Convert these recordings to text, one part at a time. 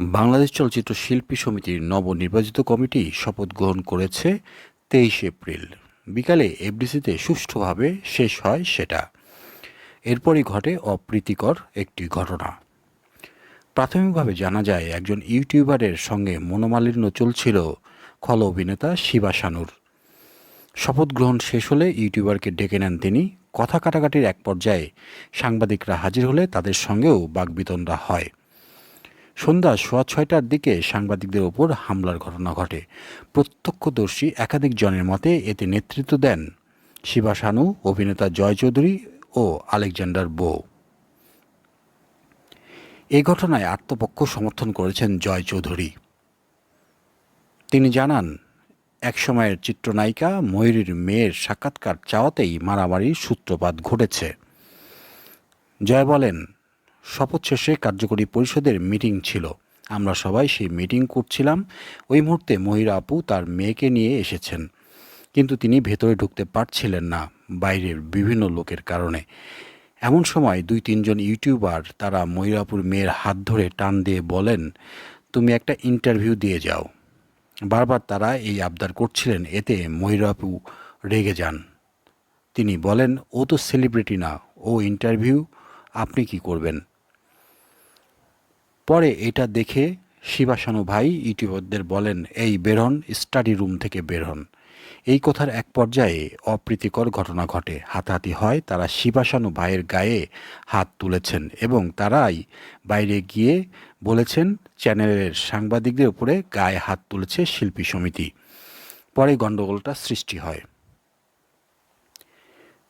বাংলাদেশ চলচ্চিত্র শিল্পী সমিতির নবনির্বাচিত কমিটি শপথ গ্রহণ করেছে তেইশ এপ্রিল। বিকালে এফডিসিতে সুষ্ঠুভাবে শেষ হয় সেটা। এরপরই ঘটে অপ্রীতিকর একটি ঘটনা। প্রাথমিকভাবে জানা যায়, একজন ইউটিউবারের সঙ্গে মনোমালিন্য চলছিল খল অভিনেতা শিবা শানুর শপথ গ্রহণ শেষ হলে ইউটিউবারকে ডেকে নেন তিনি। কথা কাটাকাটির এক পর্যায়ে সাংবাদিকরা হাজির হলে তাদের সঙ্গেও বাগবিতণ্ডা হয়। সন্ধ্যা সোয়া ছয়টার দিকে সাংবাদিকদের ওপর হামলার ঘটনা ঘটে। প্রত্যক্ষদর্শী একাধিক জনের মতে এতে নেতৃত্ব দেন শিবা শানু অভিনেতা জয় চৌধুরী ও আলেকজান্ডার বো এই ঘটনায় আত্মপক্ষ সমর্থন করেছেন জয় চৌধুরী। তিনি জানান একসময়ের চিত্রনায়িকা ময়ূরীর মেয়ের সাক্ষাৎকার চাওয়াতেই মারামারির সূত্রপাত ঘটেছে। জয় বলেন শপথ শেষে কার্যকরী পরিষদের মিটিং ছিল। আমরা সবাই সেই মিটিং করছিলাম। ওই মুহূর্তে মহিরা আপু তার মেয়েকে নিয়ে এসেছেন। কিন্তু তিনি ভেতরে ঢুকতে পারছিলেন না, বাইরের বিভিন্ন লোকের কারণে। এমন সময় দুই, তিনজন ইউটিউবার তারা ময়ূরাপুর মেয়ের হাত ধরে টান দিয়ে বলেন, তুমি একটা ইন্টারভিউ দিয়ে যাও। বারবার তারা এই আবদার করছিলেন, এতে ময়ূরাপু রেগে যান। তিনি বলেন, ও তো সেলিব্রিটি না, ও ইন্টারভিউ, আপনি কি করবেন? পরে এটা দেখে শিবাসানু ভাই ইউটিউবারদের বলেন, এই বের হন, স্টাডি রুম থেকে বের হন। এই কথার এক পর্যায়ে অপ্রীতিকর ঘটনা ঘটে। হাতাহাতি হয়, তারা শিবাসানু ভাইয়ের গায়ে হাত তুলেছেন এবং তারাই বাইরে গিয়ে বলেছেন, চ্যানেলের সাংবাদিকদের উপরে গায়ে হাত তুলেছে শিল্পী সমিতি। পরে গণ্ডগোলটা সৃষ্টি হয়।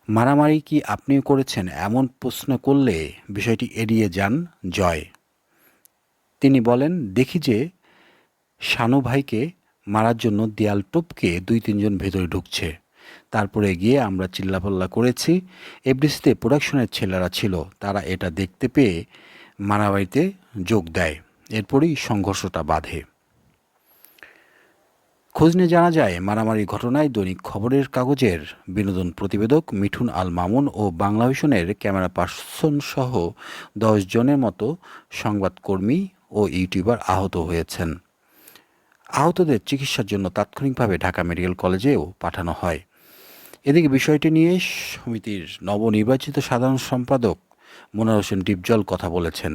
মারামারি কি আপনিও করেছেন? এমন প্রশ্ন করলে বিষয়টি এড়িয়ে যান, জয়। তিনি বলেন, দেখি যে শানু ভাইকে মারার জন্য দেয়াল টপকে দুই তিনজন ভেতরে ঢুকছে। তারপরে গিয়ে আমরা চিল্লাপাল্লা করেছি। এফডিসিতে প্রোডাকশনের ছেলেরা ছিল। তারা এটা দেখতে পেয়ে মারামারিতে যোগ দেয়। এরপরই সংঘর্ষটা বাধে। খোঁজ নিয়ে জানা যায় মারামারি ঘটনায় দৈনিক খবরের কাগজের বিনোদন প্রতিবেদক মিঠুন আল মামুন ও বাংলাভিশনের ক্যামেরা পার্সন সহ দশ জনের মতো সংবাদকর্মী ও ইউটিউবার আহত হয়েছেন। আহতদের চিকিৎসার জন্য তাৎক্ষণিকভাবে ঢাকা মেডিকেল কলেজেও পাঠানো হয়। এদিকে বিষয়টি নিয়ে সমিতির নবনির্বাচিত সাধারণ সম্পাদক মোনার হোসেন ডিপজল কথা বলেছেন।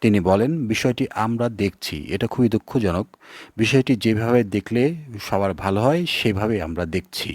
তিনি বলেন, বিষয়টি আমরা দেখছি, এটা খুবই দুঃখজনক। বিষয়টি যেভাবে দেখলে সবার ভালো হয় সেভাবে আমরা দেখছি।